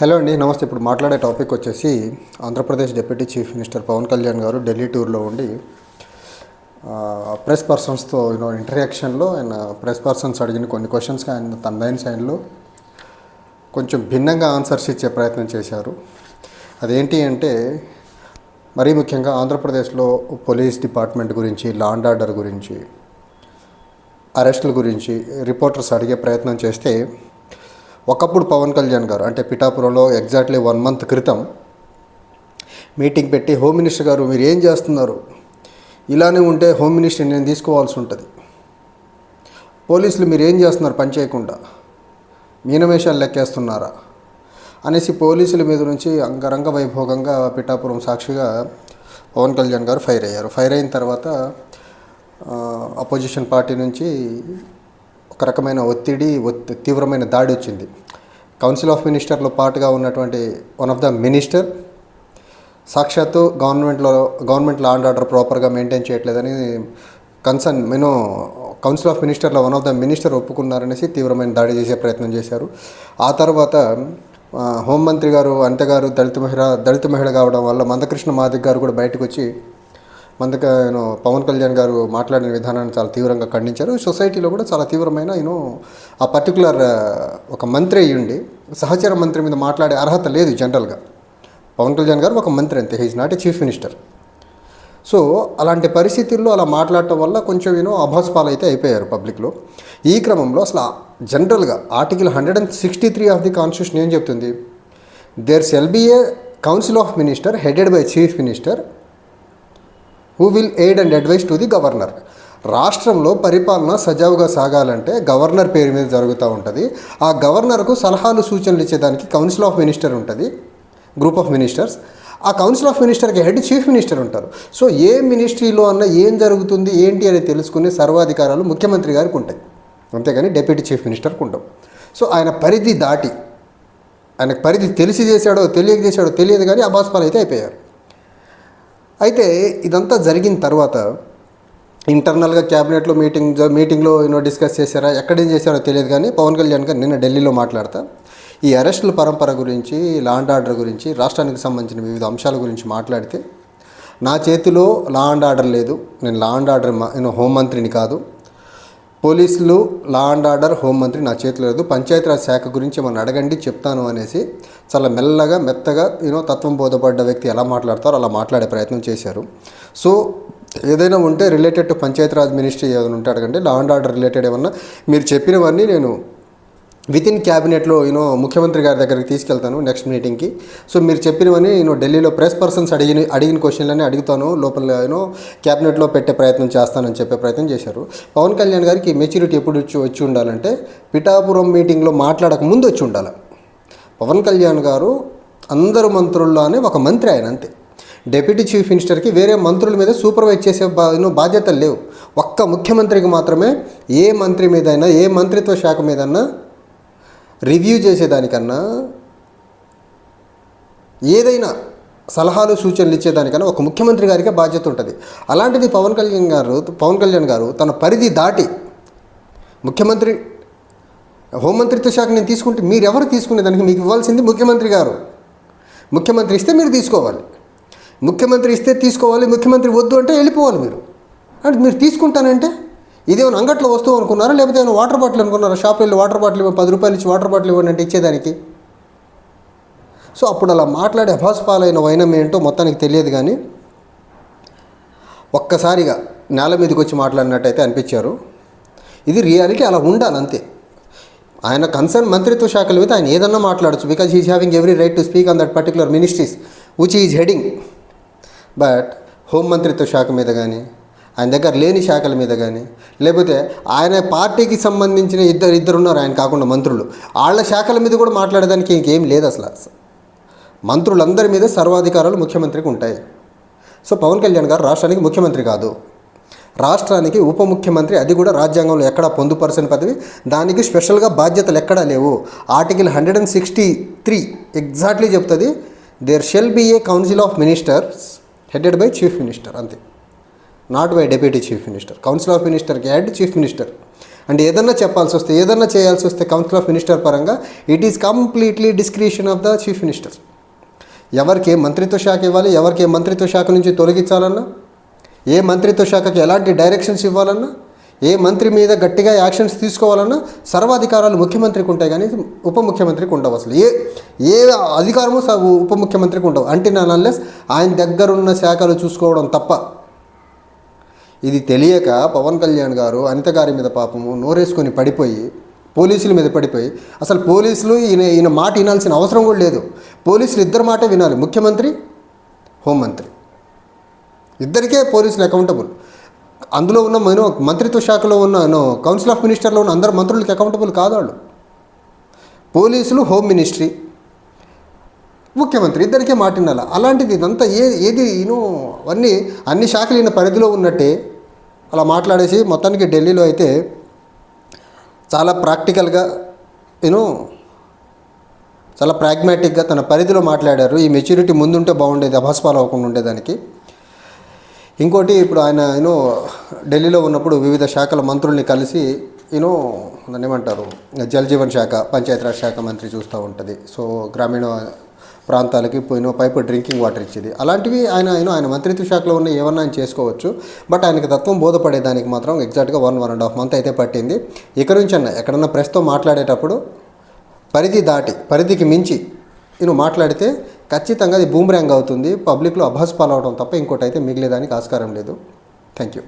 Hello అండి నమస్తే. ఇప్పుడు మాట్లాడే టాపిక్ వచ్చేసి Andhra Pradesh deputy chief minister Pawan Kalyan గారు ఢిల్లీ టూర్లో ఉండి ప్రెస్ పర్సన్స్తో యూనో ఇంటరాక్షన్లో ఆయన ప్రెస్ పర్సన్స్ అడిగిన కొన్ని క్వశ్చన్స్కి ఆయన తనదైన సైన్లో కొంచెం భిన్నంగా ఆన్సర్స్ ఇచ్చే ప్రయత్నం చేశారు. అదేంటి అంటే మరీ ముఖ్యంగా ఆంధ్రప్రదేశ్లో పోలీస్ డిపార్ట్మెంట్ గురించి లా అండ్ ఆర్డర్ గురించి అరెస్టుల గురించి రిపోర్టర్స్ అడిగే ప్రయత్నం చేస్తే ఒకప్పుడు పవన్ కళ్యాణ్ గారు అంటే పిఠాపురంలో ఎగ్జాక్ట్లీ వన్ మంత్ క్రితం మీటింగ్ పెట్టి హోమ్ మినిస్టర్ గారు మీరు ఏం చేస్తున్నారు? ఇలానే ఉంటే హోమ్ మినిస్టర్ నేను తీసుకోవాల్సి ఉంటుంది. పోలీసులు మీరు ఏం చేస్తున్నారు? పని చేయకుండా. మీనమేషాలు లెక్కేస్తున్నారా? అనేసి పోలీసుల మీద నుంచి అంగరంగ వైభోగంగా పిఠాపురం సాక్షిగా పవన్ కళ్యాణ్ గారు ఫైర్ అయ్యారు. ఫైర్ అయిన తర్వాత అపోజిషన్ పార్టీ నుంచి ఒక రకమైన ఒత్తిడి ఒత్తి తీవ్రమైన దాడి వచ్చింది. కౌన్సిల్ ఆఫ్ మినిస్టర్లో పాటుగా ఉన్నటువంటి వన్ ఆఫ్ ద మినిస్టర్ సాక్షాత్తు గవర్నమెంట్లో గవర్నమెంట్ లా అండ్ ఆర్డర్ ప్రాపర్గా మెయింటైన్ చేయట్లేదని కన్సర్న్ నేను కౌన్సిల్ ఆఫ్ మినిస్టర్లో వన్ ఆఫ్ ద మినిస్టర్ ఒప్పుకున్నారనేసి తీవ్రమైన దాడి చేసే ప్రయత్నం చేశారు. ఆ తర్వాత హోంమంత్రి గారు అనిత దళిత మహిళ దళిత మహిళ కావడం వల్ల మందకృష్ణ మాదిక్ గారు కూడా బయటకు వచ్చి అందుకే నేను పవన్ కళ్యాణ్ గారు మాట్లాడిన విధానాన్ని చాలా తీవ్రంగా ఖండించారు. సొసైటీలో కూడా చాలా తీవ్రమైన నేను ఆ పర్టికులర్ uh, ఒక మంత్రి అయ్యుండి సహచర మంత్రి మీద మాట్లాడే అర్హత లేదు జనరల్గా పవన్ కళ్యాణ్ గారు ఒక మంత్రి అంతే. He's not a chief minister so అలాంటి పరిస్థితుల్లో అలా మాట్లాడటం వల్ల కొంచెం యూనో అభాస్పాలు అయితే అయిపోయారు పబ్లిక్లో. ఈ క్రమంలో అసలు జనరల్గా article hundred and sixty three of the constitution ఏం చెప్తుంది? There shall be a council of minister headed by chief minister who will aid and advise to the governor రాష్ట్రంలో పరిపాలన సజావుగా సాగాలంటే గవర్నర్ పేరు మీద జరుగుతూ ఉంటుంది. ఆ గవర్నర్కు సలహాలు సూచనలు ఇచ్చేదానికి కౌన్సిల్ ఆఫ్ మినిస్టర్ ఉంటుంది. గ్రూప్ ఆఫ్ మినిస్టర్స్ ఆ కౌన్సిల్ ఆఫ్ మినిస్టర్కి హెడ్ చీఫ్ మినిస్టర్ ఉంటారు. సో ఏ మినిస్ట్రీలో అన్న ఏం జరుగుతుంది ఏంటి అని తెలుసుకునే సర్వాధికారాలు ముఖ్యమంత్రి గారికి ఉంటాయి. అంతేగాని డెప్యూటీ చీఫ్ మినిస్టర్కి ఉండవు. సో ఆయన పరిధి దాటి ఆయన పరిధి తెలిసి చేశాడో తెలియక చేశాడో తెలియదు కానీ అబాస్పాలు అయితే అయిపోయారు. అయితే ఇదంతా జరిగిన తర్వాత ఇంటర్నల్గా క్యాబినెట్లో మీటింగ్ మీటింగ్లో యూనో డిస్కస్ చేశారా? ఎక్కడేం చేశారో తెలియదు కానీ పవన్ కళ్యాణ్ గారు నిన్న ఢిల్లీలో మాట్లాడతా. ఈ అరెస్టుల పరంపర గురించి లాండ్ ఆర్డర్ గురించి రాష్ట్రానికి సంబంధించిన వివిధ అంశాల గురించి మాట్లాడితే నా చేతిలో లా అండ్ ఆర్డర్ లేదు. నేను లా అండ్ ఆర్డర్ మా- నేను హోంమంత్రిని కాదు. పోలీసులు లా అండ్ ఆర్డర్ హోంమంత్రి నా చేతిలో లేదు. పంచాయతీరాజ్ శాఖ గురించి మనం అడగండి చెప్తాను అనేసి చాలా మెల్లగా మెత్తగా యూనో తత్వం బోధపడ్డ వ్యక్తి ఎలా మాట్లాడతారో అలా మాట్లాడే ప్రయత్నం చేశారు. సో ఏదైనా ఉంటే రిలేటెడ్ టు పంచాయతీరాజ్ మినిస్ట్రీ ఏదైనా ఉంటే అడగండి. లా అండ్ ఆర్డర్ రిలేటెడ్ ఏమన్నా మీరు చెప్పినవన్నీ నేను విత్ ఇన్ క్యాబినెట్లో యూనో ముఖ్యమంత్రి గారి దగ్గరికి తీసుకెళ్తాను నెక్స్ట్ మీటింగ్కి సో మీరు చెప్పినవని నేను ఢిల్లీలో ప్రెస్ పర్సన్స్ అడిగిన అడిగిన క్వశ్చన్లన్నీ అడుగుతాను. లోపల యూనో క్యాబినెట్లో పెట్టే ప్రయత్నం చేస్తానని చెప్పే ప్రయత్నం చేశారు. పవన్ కళ్యాణ్ గారికి మెచ్యూరిటీ ఎప్పుడు వచ్చి వచ్చి ఉండాలంటే పిఠాపురం మీటింగ్లో మాట్లాడక ముందు వచ్చి ఉండాలి. పవన్ కళ్యాణ్ గారు అందరు మంత్రుల్లోనే ఒక మంత్రి ఆయన అంతే. డెప్యూటీ చీఫ్ మినిస్టర్కి వేరే మంత్రుల మీద సూపర్వైజ్ చేసే బా బాధ్యతలు లేవు. ఒక్క ముఖ్యమంత్రికి మాత్రమే ఏ మంత్రి మీదైనా ఏ మంత్రిత్వ శాఖ మీదన్నా రివ్యూ చేసేదానికన్నా ఏదైనా సలహాలు సూచనలు ఇచ్చేదానికన్నా ఒక ముఖ్యమంత్రి గారికే బాధ్యత ఉంటుంది. అలాంటిది పవన్ కళ్యాణ్ గారు పవన్ కళ్యాణ్ గారు తన పరిధి దాటి ముఖ్యమంత్రి హోంమంత్రిత్వ శాఖ నేను తీసుకుంటే మీరు ఎవరు తీసుకునే దానికి మీకు ఇవ్వాల్సింది ముఖ్యమంత్రి గారు. ముఖ్యమంత్రి ఇస్తే మీరు తీసుకోవాలి. ముఖ్యమంత్రి ఇస్తే తీసుకోవాలి ముఖ్యమంత్రి వద్దు అంటే వెళ్ళిపోవాలి మీరు. అంటే మీరు తీసుకుంటానంటే ఇదేమైనా అంగట్లో వస్తువు అనుకున్నారా? లేకపోతే ఏమైనా వాటర్ బాటిల్ అనుకున్నారా? షాప్ వెళ్ళి వాటర్ బాటిల్ ఇవ్వ- పది రూపాయలు ఇచ్చి వాటర్ బాటిల్ ఇవ్వండి అంటే ఇచ్చేదానికి? సో అప్పుడు అలా మాట్లాడే అభాస్పాలైన వైనం ఏంటో మొత్తానికి తెలియదు కానీ ఒక్కసారిగా నేల మీదకి వచ్చి మాట్లాడినట్టయితే అనిపించారు. ఇది రియాలిటీ అలా ఉండాలి అంతే. ఆయన కన్సర్న్ మంత్రిత్వ శాఖల మీద ఆయన ఏదన్నా మాట్లాడచ్చు. Because he's having every right to speak on that particular ministries which is heading but home మంత్రిత్వ శాఖ మీద కానీ ఆయన దగ్గర లేని శాఖల మీద కానీ లేకపోతే ఆయన పార్టీకి సంబంధించిన ఇద్దరు ఇద్దరు ఉన్నారు ఆయన కాకుండా మంత్రులు. వాళ్ళ శాఖల మీద కూడా మాట్లాడడానికి ఇంకేం లేదు అసలు. మంత్రులందరి మీద సర్వాధికారాలు ముఖ్యమంత్రికి ఉంటాయి. సో పవన్ కళ్యాణ్ గారు రాష్ట్రానికి ముఖ్యమంత్రి కాదు. రాష్ట్రానికి ఉప ముఖ్యమంత్రి అది కూడా రాజ్యాంగంలో ఎక్కడా పొందుపరచని పదవి. దానికి స్పెషల్గా బాధ్యతలు ఎక్కడా లేవు. Article hundred and sixty three exactly చెప్తుంది there shall be a council of ministers headed by chief minister అంతే. Not by deputy chief minister council of మినిస్టర్కి head chief minister. And ఏదన్నా చెప్పాల్సి వస్తే ఏదన్నా చేయాల్సి వస్తే కౌన్సిల్ ఆఫ్ మినిస్టర్ పరంగా it is completely discretion of the chief minister ఎవరికి మంత్రిత్వ శాఖ ఇవ్వాలి ఎవరికి మంత్రిత్వ శాఖ నుంచి తొలగించాలన్నా ఏ మంత్రిత్వ శాఖకి ఎలాంటి డైరెక్షన్స్ ఇవ్వాలన్నా ఏ మంత్రి మీద గట్టిగా యాక్షన్స్ తీసుకోవాలన్నా సర్వాధికారాలు ముఖ్యమంత్రికి ఉంటాయి కానీ ఉప ముఖ్యమంత్రికి ఉండవు అసలు. ఏ ఏ అధికారము స- ఉప ముఖ్యమంత్రికి ఉండవు. అంటే నా అన్లెస్ ఆయన దగ్గరున్న శాఖలు చూసుకోవడం తప్ప. ఇది తెలియక పవన్ కళ్యాణ్ గారు అనిత గారి మీద పాపము నోరేసుకొని పడిపోయి పోలీసుల మీద పడిపోయి అసలు పోలీసులు ఈయన ఈయన మాట వినాల్సిన అవసరం కూడా లేదు. పోలీసులు ఇద్దరు మాటే వినాలి. ముఖ్యమంత్రి హోంమంత్రి. ఇద్దరికే పోలీసులు అకౌంటబుల్ అందులో ఉన్న మనం మంత్రిత్వ శాఖలో ఉన్న కౌన్సిల్ ఆఫ్ మినిస్టర్లో ఉన్న అందరు మంత్రులకి అకౌంటబుల్ కాదు వాళ్ళు. పోలీసులు హోమ్ మినిస్ట్రీ ముఖ్యమంత్రి ఇద్దరికే మాటినాల. అలాంటిది ఇదంతా ఏ ఏది ఈయన అన్నీ అన్ని శాఖలు ఈయన పరిధిలో ఉన్నట్టే అలా మాట్లాడేసి మొత్తానికి ఢిల్లీలో అయితే చాలా ప్రాక్టికల్గా యూనో చాలా ప్రాగ్మాటిక్గా తన పరిధిలో మాట్లాడారు. ఈ మెచ్యూరిటీ ముందుంటే బాగుండేది అభాస్పాలు అవ్వకుండా ఉండేదానికి. ఇంకోటి ఇప్పుడు ఆయన యూనో ఢిల్లీలో ఉన్నప్పుడు వివిధ శాఖల మంత్రుల్ని కలిసి యూనో దాన్ని ఏమంటారు జల్ జీవన్ శాఖ పంచాయతీరాజ్ శాఖ మంత్రి చూస్తూ ఉంటుంది. సో గ్రామీణ ప్రాంతాలకి పోయిన పైపు డ్రింకింగ్ వాటర్ ఇచ్చేది. అలాంటివి ఆయన ఆయన ఆయన మంత్రిత్వ శాఖలో ఉన్న ఏమన్నా ఆయన చేసుకోవచ్చు. బట్ ఆయనకి తత్వం బోధపడేదానికి మాత్రం ఎగ్జాక్ట్గా one one and half month అయితే పట్టింది. ఇక నుంచి అన్న ఎక్కడన్నా ప్రెస్తో మాట్లాడేటప్పుడు పరిధి దాటి పరిధికి మించి నేను మాట్లాడితే ఖచ్చితంగా అది బూమ్రాంగ్ అవుతుంది. పబ్లిక్లో అభాస్ పాలవడం తప్ప ఇంకోటి అయితే మిగిలేదానికి ఆస్కారం లేదు. Thank you